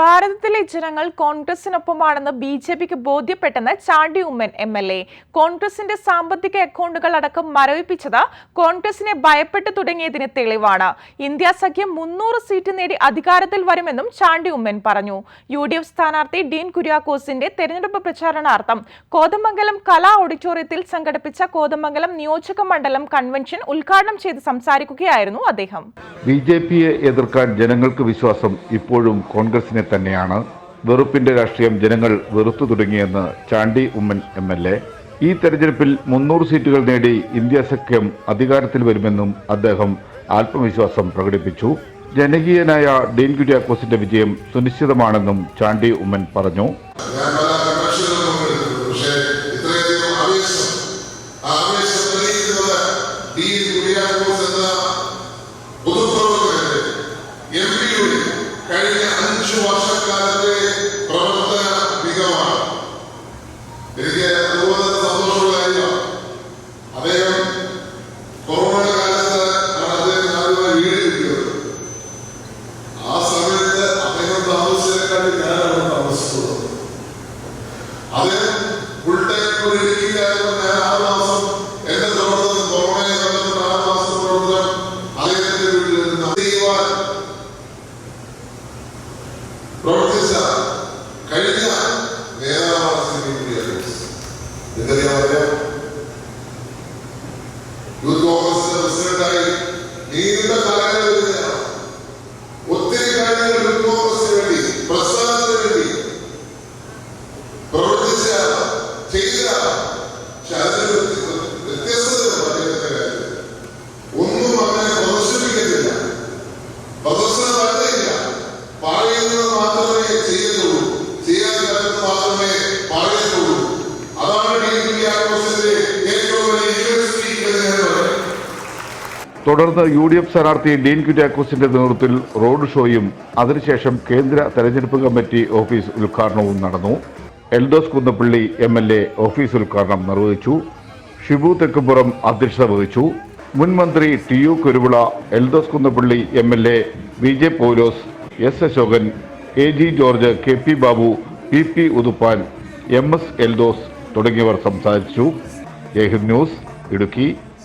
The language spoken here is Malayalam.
ഭാരതത്തിലെ ജനങ്ങൾ കോൺഗ്രസിനൊപ്പമാണെന്ന് ബി ജെ പിക്ക് ബോധ്യപ്പെട്ടെന്ന് Chandy Oommen M L A. കോൺഗ്രസിന്റെ സാമ്പത്തിക അക്കൗണ്ടുകൾ അടക്കം മരവിപ്പിച്ചത് കോൺഗ്രസിനെ ഭയപ്പെട്ടു തുടങ്ങിയതിന് തെളിവാണ്. ഇന്ത്യ സഖ്യം മുന്നൂറ് സീറ്റ് നേടി അധികാരത്തിൽ വരുമെന്നും ചാണ്ടി ഉമ്മൻ പറഞ്ഞു. യു ഡി എഫ് സ്ഥാനാർത്ഥി ഡീൻ കുര്യാക്കോസിന്റെ തെരഞ്ഞെടുപ്പ് പ്രചാരണാർത്ഥം കോതമംഗലം കലാ ഓഡിറ്റോറിയത്തിൽ സംഘടിപ്പിച്ച കോതമംഗലം നിയോജക മണ്ഡലം കൺവെൻഷൻ ഉദ്ഘാടനം ചെയ്ത് സംസാരിക്കുകയായിരുന്നു അദ്ദേഹം. ബി ജെ പിയെ എതിർക്കാൻ ജനങ്ങൾക്ക് വിശ്വാസം ഇപ്പോഴും കോൺഗ്രസിനെ തന്നെയാണ് വെറുപ്പിന്റെ രാഷ്ട്രീയം ജനങ്ങൾ വെറുത്തു തുടങ്ങിയെന്ന് Chandy Oommen M L A. ഈ തെരഞ്ഞെടുപ്പിൽ മുന്നൂറ് സീറ്റുകൾ നേടി ഇന്ത്യ സഖ്യം അധികാരത്തിൽ വരുമെന്നും അദ്ദേഹം ആത്മവിശ്വാസം പ്രകടിപ്പിച്ചു. ജനകീയനായ ഡീൻ കുര്യാക്കോസിന്റെ വിജയം സുനിശ്ചിതമാണെന്നും ചാണ്ടി ഉമ്മൻ പറഞ്ഞു. കഴിഞ്ഞ അഞ്ചു വർഷക്കാലത്തെ പ്രവർത്തന മികവാണ് എനിക്ക് അതുപോലെ സന്തോഷമുള്ള കാര്യമാണ്. അദ്ദേഹം കൊറോണ കാലത്ത് ആണ് ആ സമയത്ത് അദ്ദേഹം താമസിച്ചതിനെക്കാട്ടി ഞാനാണ് താമസിച്ചത്. അദ്ദേഹം ഫുൾ ടൈം ഒരു ഇടുക്കിയിലായിരുന്നു ഞാൻ ആറ് പ്രവർത്തിച്ച കഴിഞ്ഞ നേതാവാണ് ശ്രീ കുര്യാക്കോസ്. നിങ്ങൾക്കറിയാം അദ്ദേഹം യൂത്ത് കോൺഗ്രസിന്റെ പ്രസിഡന്റായി നീണ്ട കാലങ്ങൾ ഒത്തിരി കാര്യങ്ങൾ ചെയ്യാൻ അതാണ് തുടർന്ന് യു ഡി എഫ് സ്ഥാനാർത്ഥി ഡീൻ കുര്യാക്കോസിന്റെ നേതൃത്വത്തിൽ റോഡ് ഷോയും അതിനുശേഷം കേന്ദ്ര തെരഞ്ഞെടുപ്പ് കമ്മിറ്റി ഓഫീസ് ഉദ്ഘാടനവും നടന്നു. Eldhose Kunnappilly M L A office ഉദ്ഘാടനം നിർവഹിച്ചു. ഷിബു തെക്കുംപുറം അധ്യക്ഷത വഹിച്ചു. മുൻ മന്ത്രി T U Kuruvila Eldhose Kunnappilly M L A V J Paulose S Ashokan A G George K P Babu P P Uthuppan M S Eldhose തുടങ്ങിയവർ സംസാരിച്ചു. ജയ്ഹിന്ദ് ന്യൂസ് ഇടുക്കി.